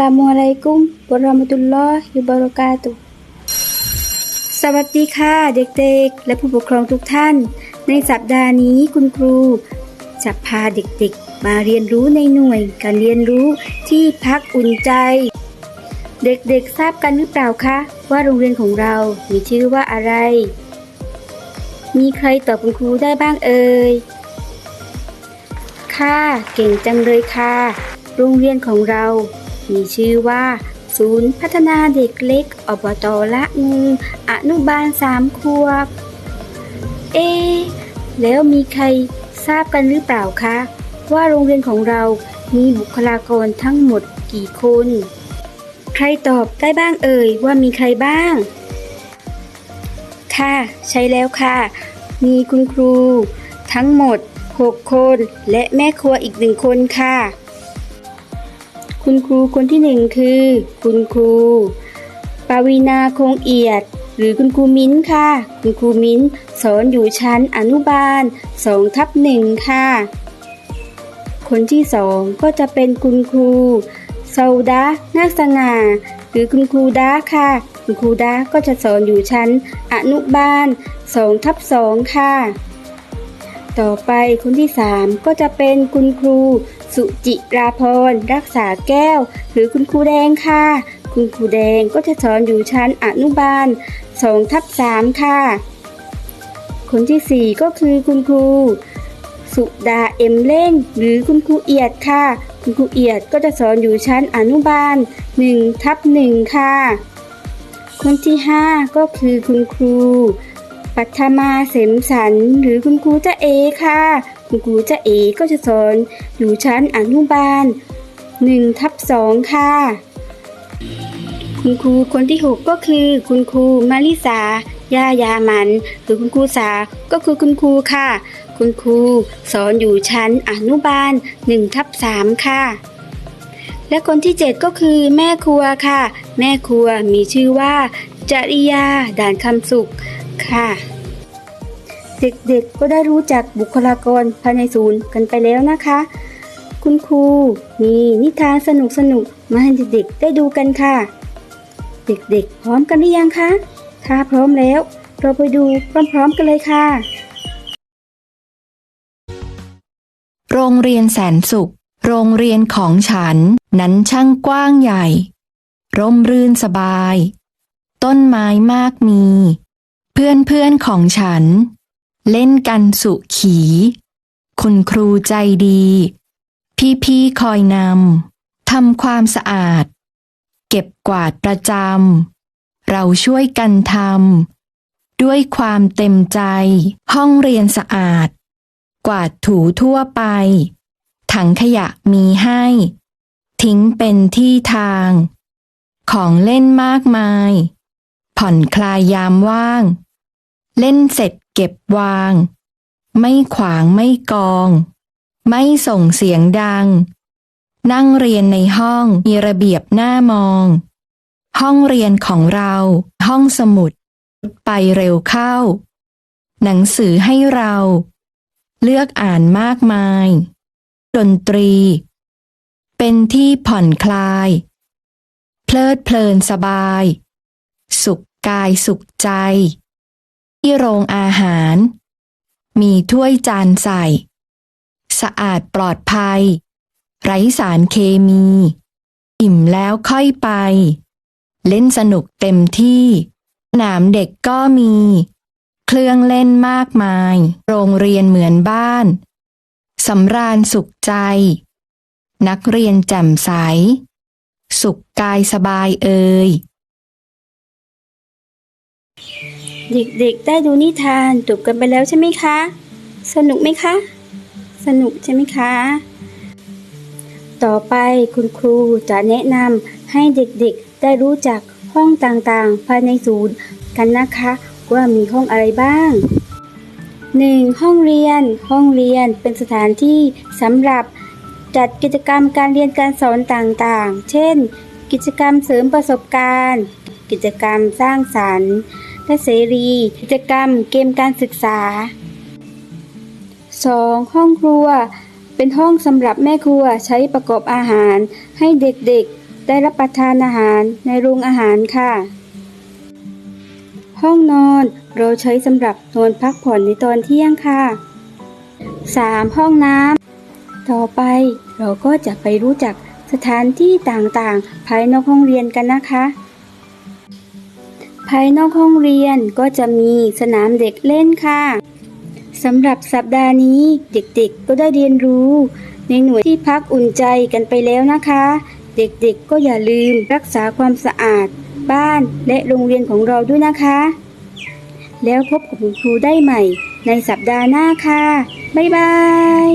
ลามุอะลัยกุมวะเราะมะตุลลอฮิวะบะเราะกาตุฮ์สวัสดีค่ะเด็กๆ และผู้ปกครองทุกท่าน ในสัปดาห์นี้คุณครู จะพาเด็กๆ มาเรียนรู้ในหน่วยการเรียนรู้ที่พักอุ่นใจ เด็กๆทราบกันหรือเปล่าคะ ว่าโรงเรียนของเรา มีชื่อว่าอะไร มีใครตอบคุณครูได้บ้างเอ่ยค่ะเก่งจังเลยค่ะ โรงเรียนของเรา มีชื่อว่า ศูนย์พัฒนาเด็กเล็ก อบตละงูอนุบาลสามขวบ เอะแล้วมีใครทราบกันหรือเปล่าคะ ว่าโรงเรียนของเรามีบุคลากรทั้งหมดกี่คน ใครตอบได้บ้างเอ่ยว่ามีใครบ้าง ค่ะ ใช่แล้วค่ะ มีคุณครู ทั้งหมด 6 คน และแม่ครัวอีกหนึ่งคนค่ะ คุณครูคนที่หนึ่งคือ คุณครูปาวีนาคงเอียด หรือคุณครูมิ้นค่ะ คุณครูมิ้นสอนอยู่ชั้นอนุบาล2ทับหนึ่งค่ะ คนที่สองก็จะเป็นคุณครูเซาดานาสง่าหรือคุณครูดาค่ะ คุณครูดาก็จะสอนอยู่ชั้นอนุบาล2ทับ2ค่ะ ต่อไปคนที่3ก็จะเป็นคุณครู สุจิราพรรักษาแก้ว หรือคุณครูแดงค่ะ คุณครูแดงก็จะสอนอยู่ชั้นอนุบาล2ทับ3ค่ะ คนที่ 4 ก็คือคุณครู สุดาเอ็มเล่ง หรือคุณครูเอียดค่ะ คุณครูเอียดก็จะสอนอยู่ชั้นอนุบาล1ทับ1ค่ะ คนที่ 5 ก็คือคุณครูปัทมาเสมสันหรือคุณครูจะเอค่ะ คุณครูจะเอก็จะสอนอยู่ชั้นอนุบาล1ทับ2ค่ะ คุณครูคนที่ 6 ก็คือ คุณครูมาริสาย่ายามัน หรือคุณครูสาก็คือคุณครูค่ะ คุณครูสอนอยู่ชั้นอนุบาล1ทับ3ค่ะ และคนที่ 7 ก็คือแม่ครัวค่ะ แม่ครัวมีชื่อว่าจริยาด่านคำสุขค่ะ เด็กๆก็ได้รู้จักบุคลากรภายในศูนย์กันไปแล้วนะคะ คุณครูมีนิทานสนุกๆมาให้เด็กๆได้ดูกันค่ะ เด็กๆ พร้อมกันหรือยังคะถ้าพร้อมแล้ว เราไปดูพร้อมๆกันเลยค่ะ โรงเรียนแสนสุข โรงเรียนของฉันนั้นช่างกว้างใหญ่ ร่มรื่นสบาย ต้นไม้มากมี เพื่อนเพื่อนๆของฉัน เล่นกันสุขี คุณครูใจดี พี่ๆคอยนำทำความสะอาด เก็บกวาดประจำเราช่วยกันทำด้วยความเต็มใจ ห้องเรียนสะอาด กวาดถูทั่วไป ถังขยะมีให้ ทิ้งเป็นที่ทาง ของเล่นมากมาย ผ่อนคลายยามว่าง เล่นเสร็จเก็บวาง ไม่ขวางไม่กอง ไม่ส่งเสียงดัง นั่งเรียนในห้องมีระเบียบหน้ามอง ห้องเรียนของเรา ห้องสมุด ไปเร็วเข้า หนังสือให้เรา เลือกอ่านมากมาย ดนตรี เป็นที่ผ่อนคลาย เพลิดเพลินสบาย สุขกายสุขใจ ที่โรงอาหาร มีถ้วยจานใส่ สะอาดปลอดภัย ไร้สารเคมี อิ่มแล้วค่อยไป เล่นสนุกเต็มที่สนามเด็กก็มี เครื่องเล่นมากมาย โรงเรียนเหมือนบ้าน สำราญสุขใจ นักเรียนแจ่มใส สุขกายสบายเอ่ย เด็กๆ ได้ดูนิทานจบกันไปแล้วใช่ไหมคะ สนุกไหมคะ สนุกใช่ไหมคะ ต่อไปคุณครูจะแนะนำให้เด็กๆ ได้รู้จักห้องต่างๆ ภายในศูนย์กันนะคะ ว่ามีห้องอะไรบ้าง 1. ห้องเรียน ห้องเรียนเป็นสถานที่สำหรับจัดกิจกรรมการเรียนการสอนต่างๆ เช่น กิจกรรมเสริมประสบการณ์ กิจกรรมสร้างสรรค์ และเสรี กิจกรรมเกมการศึกษา 2. ห้องครัว เป็นห้องสำหรับแม่ครัวใช้ประกอบอาหาร ให้เด็กๆ ได้รับประทานอาหารในโรงอาหารค่ะ ห้องนอนเราใช้สำหรับนอนพักผ่อนในตอนเที่ยงค่ะ 3. ห้องน้ำต่อไปเราก็จะไปรู้จักสถานที่ต่างๆ ภายนอกห้องเรียนกันนะคะ ภายนอกห้องเรียนก็จะมีสนามเด็กเล่นค่ะสำหรับสัปดาห์นี้เด็กๆก็ได้เรียนรู้ ในหน่วยที่พักอุ่นใจกันไปแล้วนะคะ เด็กๆก็อย่าลืมรักษาความสะอาด บ้านและโรงเรียนของเราด้วยนะคะ แล้วพบกับคุณครูได้ใหม่ในสัปดาห์หน้าค่ะ บ๊ายบาย